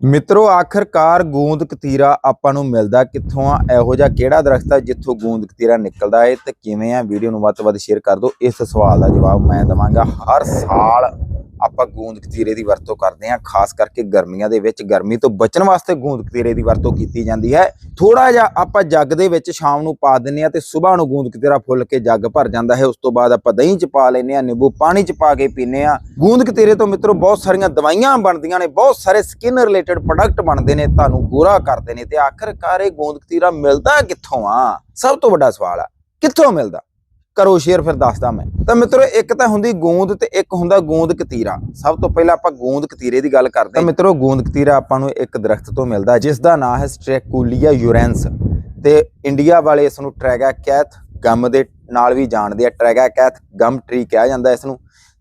ਮਿੱਤਰੋ, ਆਖਰਕਾਰ ਗੂੰਦ ਕਤੀਰਾ ਆਪਾਂ ਨੂੰ ਮਿਲਦਾ ਕਿੱਥੋਂ ਆ? ਇਹੋ ਜਿਹਾ ਕਿਹੜਾ ਦਰਖਤ ਆ ਜਿੱਥੋਂ ਗੂੰਦ ਕਤੀਰਾ ਨਿਕਲਦਾ ਹੈ ਤੇ ਕਿਵੇਂ ਆ? ਵੀਡੀਓ ਨੂੰ ਵੱਧ ਤੋਂ ਵੱਧ ਸ਼ੇਅਰ ਕਰ ਦਿਓ। ਇਸ ਸਵਾਲ ਦਾ ਜਵਾਬ ਮੈਂ ਦਵਾਂਗਾ। ਹਰ ਸਾਲ ਆਪਾਂ ਗੂੰਦ ਕਤੀਰੇ ਦੀ ਵਰਤੋਂ ਕਰਦੇ ਹਾਂ ਖਾਸ ਕਰਕੇ ਗਰਮੀਆਂ ਦੇ ਵਿੱਚ। ਗਰਮੀ ਤੋਂ ਬਚਣ ਵਾਸਤੇ ਗੂੰਦ ਕਤੀਰੇ ਦੀ ਵਰਤੋਂ ਕੀਤੀ ਜਾਂਦੀ ਹੈ। ਥੋੜਾ ਜਿਹਾ ਆਪਾਂ ਜੱਗ ਦੇ ਵਿੱਚ ਸ਼ਾਮ ਨੂੰ ਪਾ ਦਿੰਨੇ ਆ ਤੇ ਸਵੇਰ ਨੂੰ ਗੂੰਦ ਕਤੀਰਾ ਫੁੱਲ ਕੇ ਜੱਗ ਭਰ ਜਾਂਦਾ ਹੈ। ਉਸ ਤੋਂ ਬਾਅਦ ਆਪਾਂ ਦਹੀਂ ਚ ਪਾ ਲੈਨੇ ਆ, ਨਿੰਬੂ ਪਾਣੀ ਚ ਪਾ ਕੇ ਪੀਨੇ ਆ। ਗੂੰਦ ਕਤੀਰੇ ਤੋਂ ਮਿੱਤਰੋ, ਬਹੁਤ ਸਾਰੀਆਂ ਦਵਾਈਆਂ ਬਣਦੀਆਂ ਨੇ। ਬਹੁਤ ਸਾਰੇ ਸਕਿਨ ਰਿਲੇਟਡ ਪ੍ਰੋਡਕਟ ਬਣਦੇ ਨੇ ਤੁਹਾਨੂੰ ਗੋਰਾ ਕਰਦੇ ਨੇ ਤੇ ਆਖਰਕਾਰ ਇਹ ਗੂੰਦ ਕਤੀਰਾ ਮਿਲਦਾ ਕਿੱਥੋਂ ਆ? ਸਭ ਤੋਂ ਵੱਡਾ ਸਵਾਲ ਆ ਕਿੱਥੋਂ ਮਿਲਦਾ? ਕਰੋ ਸ਼ੇਅਰ ਫਿਰ ਦੱਸਦਾ ਮੈਂ। ਤਾਂ ਮਿੱਤਰੋ ਇੱਕ ਤਾਂ ਹੁੰਦੀ ਗੂੰਦ ਤੇ ਇੱਕ ਹੁੰਦਾ ਗੂੰਦ ਕਤੀਰਾ। ਸਭ ਤੋਂ ਪਹਿਲਾਂ ਆਪਾਂ ਗੂੰਦ ਕਤੀਰੇ ਦੀ ਗੱਲ ਕਰਦੇ ਹਾਂ। ਮਿੱਤਰੋ ਗੂੰਦ ਕਤੀਰਾ ਆਪਾਂ ਨੂੰ ਇੱਕ ਦਰਖਤ ਤੋਂ ਮਿਲਦਾ ਹੈ, ਜਿਸ ਦਾ ਨਾਮ ਹੈ ਸਟ੍ਰੈਕੂਲੀਆ ਯੂਰੈਂਸ ਤੇ ਇੰਡੀਆ ਵਾਲੇ ਇਸ ਨੂੰ ਟ੍ਰੈਗਾ ਕੈਥ ਗਮ ਦੇ ਨਾਲ ਵੀ ਜਾਣਦੇ ਆ। ਟ੍ਰੈਗਾ ਕੈਥ ਗਮ ਟ੍ਰੀ ਕਿਹਾ ਜਾਂਦਾ ਇਸ ਨੂੰ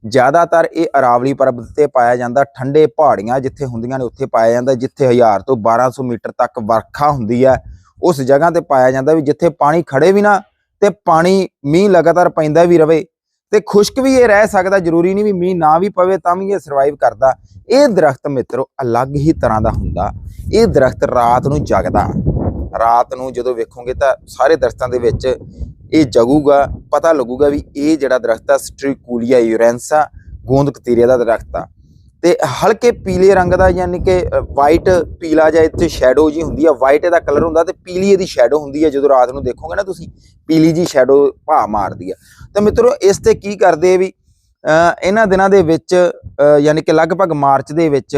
ਜ਼ਿਆਦਾਤਰ ਇਹ ਅਰਾਵਲੀ ਪਰਬਤ ਤੇ ਪਾਇਆ ਜਾਂਦਾ, ਠੰਡੇ ਪਹਾੜੀਆਂ ਜਿੱਥੇ ਹੁੰਦੀਆਂ ਨੇ, ਉੱਥੇ ਪਾਇਆ ਜਾਂਦਾ, ਜਿੱਥੇ 1000 ਤੋਂ 1200 ਮੀਟਰ ਤੱਕ ਵਰਖਾ ਹੁੰਦੀ ਹੈ। ਉਸ ਜਗ੍ਹਾ ਤੇ ਪਾਇਆ ਜਾਂਦਾ ਵੀ ਜਿੱਥੇ ਪਾਣੀ ਖੜੇ ਵੀ ਨਾ ਤੇ ਪਾਣੀ ਮੀਂਹ ਲਗਾਤਾਰ ਪੈਂਦਾ ਵੀ ਰਵੇ। ਤੇ ਖੁਸ਼ਕ ਵੀ ਇਹ ਰਹਿ ਸਕਦਾ, ਜ਼ਰੂਰੀ ਨਹੀਂ ਵੀ ਮੀਂਹ ਨਾ ਵੀ ਪਵੇ ਤਾਂ ਵੀ ਇਹ ਸਰਵਾਈਵ ਕਰਦਾ। ਇਹ ਦਰਖਤ ਮਿੱਤਰੋ, ਅਲੱਗ ਹੀ ਤਰ੍ਹਾਂ ਦਾ ਹੁੰਦਾ। ਇਹ ਦਰਖਤ ਰਾਤ ਨੂੰ ਜਗਦਾ। ਰਾਤ ਨੂੰ ਜਦੋਂ ਵੇਖੋਗੇ ਤਾਂ ਸਾਰੇ ਦਰਖਤਾਂ ਦੇ ਵਿੱਚ ਇਹ ਜਗੂਗਾ। ਪਤਾ ਲੱਗੂਗਾ ਵੀ ਇਹ ਜਿਹੜਾ ਦਰਖਤ ਆ, ਸਟ੍ਰੀਕੂਲੀਆ ਯੂਰੈਂਸਾ ਗੋਂਦ ਕਤੀਰੇ ਦਾ ਦਰਖਤ ਆ। ਤੇ ਹਲਕੇ ਪੀਲੇ ਰੰਗ ਦਾ ਯਾਨੀ ਕਿ ਵਾਈਟ ਪੀਲਾ ਜਾਂ ਇੱਥੇ ਸ਼ੈਡੋ ਜੀ ਹੁੰਦੀ ਆ ਵਾਈਟ ਇਹਦਾ ਕਲਰ ਹੁੰਦਾ ਤੇ ਪੀਲੀ ਇਹਦੀ ਸ਼ੈਡੋ ਹੁੰਦੀ ਆ, ਜਦੋਂ ਰਾਤ ਨੂੰ ਦੇਖੋਗੇ ਨਾ ਤੁਸੀਂ, ਪੀਲੀ ਜੀ ਸ਼ੈਡੋ ਭਾ ਮਾਰਦੀ ਆ। ਤਾਂ ਮਿੱਤਰੋ, ਇਸ ਤੇ ਕੀ ਕਰਦੇ ਵੀ ਇਹਨਾਂ ਦਿਨਾਂ ਦੇ ਵਿੱਚ ਯਾਨੀ ਕਿ ਲਗਭਗ ਮਾਰਚ ਦੇ ਵਿੱਚ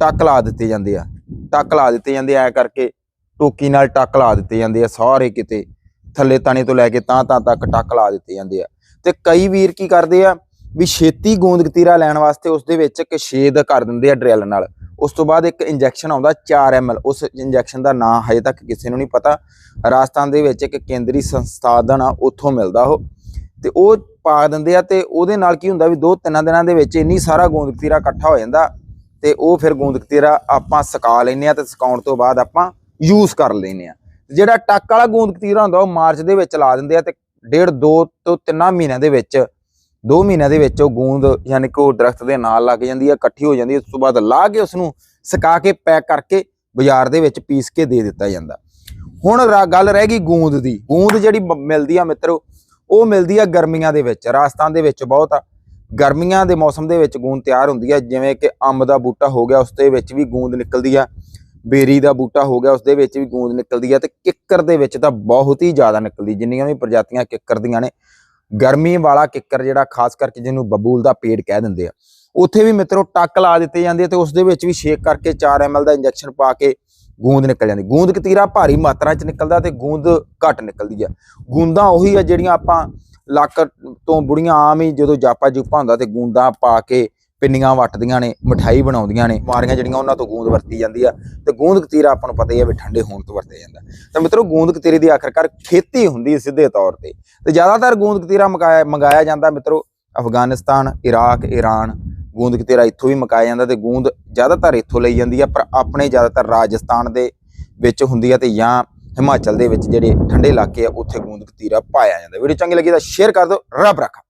ਟੱਕ ਲਾ ਦਿੱਤੇ ਜਾਂਦੇ ਆ। ਟੱਕ ਲਾ ਦਿੱਤੇ ਜਾਂਦੇ ਆ, ਐਂ ਕਰਕੇ ਟੋਕੀ ਨਾਲ ਟੱਕ ਲਾ ਦਿੱਤੇ ਜਾਂਦੇ ਆ ਸਾਰੇ ਕਿਤੇ। ਥੱਲੇ ਤਾਣੇ ਤੋਂ ਲੈ ਕੇ ਤਾਂ ਤਾਂ ਤੱਕ ਟੱਕ ਲਾ ਦਿੱਤੇ ਜਾਂਦੇ ਆ। ਤੇ ਕਈ ਵੀਰ ਕੀ ਕਰਦੇ ਆ ਵੀ ਛੇਤੀ ਗੋਂਦ ਕਤੀਰਾ ਲੈਣ ਵਾਸਤੇ ਉਸ ਦੇ ਵਿੱਚ ਇੱਕ ਛੇਦ ਕਰ ਦਿੰਦੇ ਆ ਡਰਿਲ ਨਾਲ। ਉਸ ਤੋਂ ਬਾਅਦ ਇੱਕ ਇੰਜੈਕਸ਼ਨ ਆਉਂਦਾ 4 ml ਉਸ ਇੰਜੈਕਸ਼ਨ ਦਾ ਨਾਂ ਹਜੇ ਤੱਕ ਕਿਸੇ ਨੂੰ ਨਹੀਂ ਪਤਾ। ਰਾਜਸਥਾਨ ਦੇ ਵਿੱਚ ਇੱਕ ਕੇਂਦਰੀ ਸੰਸਥਾਨ ਆ, ਉੱਥੋਂ ਮਿਲਦਾ ਉਹ। ਤੇ ਉਹ ਪਾ ਦਿੰਦੇ ਆ ਤੇ ਉਹਦੇ ਨਾਲ ਕੀ ਹੁੰਦਾ ਵੀ ਦੋ ਤਿੰਨਾਂ ਦਿਨਾਂ ਦੇ ਵਿੱਚ ਇੰਨੀ ਸਾਰਾ ਗੋਂਦ ਕਤੀਰਾ ਇਕੱਠਾ ਹੋ ਜਾਂਦਾ ਤੇ ਉਹ ਫਿਰ ਗੋਂਦ ਕਤੀਰਾ ਆਪਾਂ ਸੁਕਾ ਲੈਨੇ ਆ ਤੇ ਸੁਕਾਉਣ ਤੋਂ ਬਾਅਦ ਆਪਾਂ ਯੂਜ਼ ਕਰ ਲੈਨੇ ਆ। ਜਿਹੜਾ ਟੱਕ ਵਾਲਾ ਗੂੰਦ ਕਤੀਰਾ ਹੁੰਦਾ, ਉਹ ਮਾਰਚ ਦੇ ਵਿੱਚ ਲਾ ਦਿੰਦੇ ਆ ਤੇ ਡੇਢ ਦੋ ਤੋਂ ਤਿੰਨਾਂ ਮਹੀਨਿਆਂ ਦੇ ਵਿੱਚ, ਦੋ ਮਹੀਨਿਆਂ ਦੇ ਵਿੱਚ ਉਹ ਗੂੰਦ ਯਾਨੀ ਕਿ ਉਹ ਦਰਖਤ ਦੇ ਨਾਲ ਲੱਗ ਜਾਂਦੀ ਆ, ਇਕੱਠੀ ਹੋ ਜਾਂਦੀ ਹੈ ਉਸ ਤੋਂ ਬਾਅਦ ਲਾ ਕੇ ਉਸ ਨੂੰ ਸੁਕਾ ਕੇ ਪੈਕ ਕਰਕੇ ਬਾਜ਼ਾਰ ਦੇ ਵਿੱਚ ਪੀਸ ਕੇ ਦੇ ਦਿੱਤਾ ਜਾਂਦਾ। ਹੁਣ ਰਾ- ਗੱਲ ਰਹਿ ਗਈ ਗੂੰਦ ਦੀ। ਗੂੰਦ ਜਿਹੜੀ ਮਿਲਦੀ ਆ ਮਿੱਤਰੋ, ਉਹ ਮਿਲਦੀ ਆ ਗਰਮੀਆਂ ਦੇ ਵਿੱਚ, ਰਾਜਸਥਾਨ ਦੇ ਵਿੱਚ ਬਹੁਤ ਆ। ਗਰਮੀਆਂ ਦੇ ਮੌਸਮ ਦੇ ਵਿੱਚ ਗੂੰਦ ਤਿਆਰ ਹੁੰਦੀ ਆ, ਜਿਵੇਂ ਕਿ ਅੰਬ ਦਾ ਬੂਟਾ ਹੋ ਗਿਆ, ਉਸ ਦੇ ਵਿੱਚ ਵੀ ਗੂੰਦ ਨਿਕਲਦੀ ਆ। ਬੇਰੀ ਦਾ ਬੂਟਾ ਹੋ ਗਿਆ ਉਸ ਦੇ ਵਿੱਚ ਵੀ ਗੂੰਦ ਨਿਕਲਦੀ ਆ ਤੇ ਕਿੱਕਰ ਦੇ ਵਿੱਚ ਤਾਂ ਬਹੁਤ ਹੀ ਜ਼ਿਆਦਾ ਨਿਕਲਦੀ, ਜਿੰਨੀਆਂ ਵੀ ਪ੍ਰਜਾਤੀਆਂ ਕਿੱਕਰ ਦੀਆਂ ਨੇ, ਗਰਮੀ ਵਾਲਾ ਕਿੱਕਰ ਜਿਹੜਾ ਖਾਸ ਕਰਕੇ ਜਿਹਨੂੰ ਬਬੂਲ ਦਾ ਪੇੜ ਕਹਿ ਦਿੰਦੇ ਆ, ਉੱਥੇ ਵੀ ਮਿੱਤਰੋ ਟੱਕ ਲਾ ਦਿੱਤੇ ਜਾਂਦੇ ਆ ਤੇ ਉਸ ਦੇ ਵਿੱਚ ਵੀ ਸ਼ੇਕ ਕਰਕੇ 4 ml ਦਾ ਇੰਜੈਕਸ਼ਨ ਪਾ ਕੇ ਗੂੰਦ ਨਿਕਲ ਜਾਂਦੀ, ਗੂੰਦ ਕਤੀਰਾ ਭਾਰੀ ਮਾਤਰਾ 'ਚ ਨਿਕਲਦਾ ਤੇ ਗੂੰਦ ਘੱਟ ਨਿਕਲਦੀ ਆ, ਗੂੰਦਾਂ ਉਹੀ ਆ ਜਿਹੜੀਆਂ ਆਪਾਂ ਲੱਕ ਤੋਂ ਬੁੜੀਆਂ ਆਮ ਹੀ ਜਦੋਂ ਜਾਪਾ ਜੂਪਾ ਹੁੰਦਾ ਤੇ ਗੂੰਦਾਂ ਪਾ ਕੇ ਪਿੰਨੀਆਂ ਵੱਟਦੀਆਂ ਨੇ, ਮਠਾਈ ਬਣਾਉਂਦੀਆਂ ਨੇ, ਮਾਰੀਆਂ ਜਿਹੜੀਆਂ ਉਹਨਾਂ ਤੋਂ ਗੂੰਦ ਵਰਤੀ ਜਾਂਦੀ ਆ ਤੇ ਗੂੰਦ ਕਤੀਰਾ ਆਪਾਂ ਨੂੰ ਪਤਾ ਹੀ ਆ ਵੀ ਠੰਡੇ ਹੋਣ ਤੋਂ ਵਰਤਿਆ ਜਾਂਦਾ। ਤਾਂ ਮਿੱਤਰੋ ਗੂੰਦ ਕਤੀਰੇ ਦੀ ਆਖਰਕਾਰ ਖੇਤੀ ਹੁੰਦੀ ਸਿੱਧੇ ਤੌਰ ਤੇ। ਤੇ ਜ਼ਿਆਦਾਤਰ ਗੂੰਦ ਕਤੀਰਾ ਮੰਗਾਇਆ ਮੰਗਾਇਆ ਜਾਂਦਾ ਮਿੱਤਰੋ ਅਫਗਾਨਿਸਤਾਨ, ਇਰਾਕ, ਈਰਾਨ। ਗੂੰਦ ਕਤੀਰਾ ਇੱਥੋਂ ਵੀ ਮਕਾਇਆ ਜਾਂਦਾ ਤੇ ਗੂੰਦ ਜ਼ਿਆਦਾਤਰ ਇੱਥੋਂ ਲਈ ਜਾਂਦੀ ਆ, ਪਰ ਆਪਣੇ ਜ਼ਿਆਦਾਤਰ ਰਾਜਸਥਾਨ ਦੇ ਵਿੱਚ ਹੁੰਦੀ ਆ ਤੇ ਜਾਂ ਹਿਮਾਚਲ ਦੇ ਵਿੱਚ ਜਿਹੜੇ ਠੰਡੇ ਇਲਾਕੇ ਆ, ਉੱਥੇ ਗੂੰਦ ਕਤੀਰਾ ਪਾਇਆ ਜਾਂਦਾ। ਵੀਡੀਓ ਚੰਗੀ ਲੱਗੀ ਤਾਂ ਸ਼ੇਅਰ ਕਰ ਦਿਓ, ਰੱਬ ਰੱਖਾ।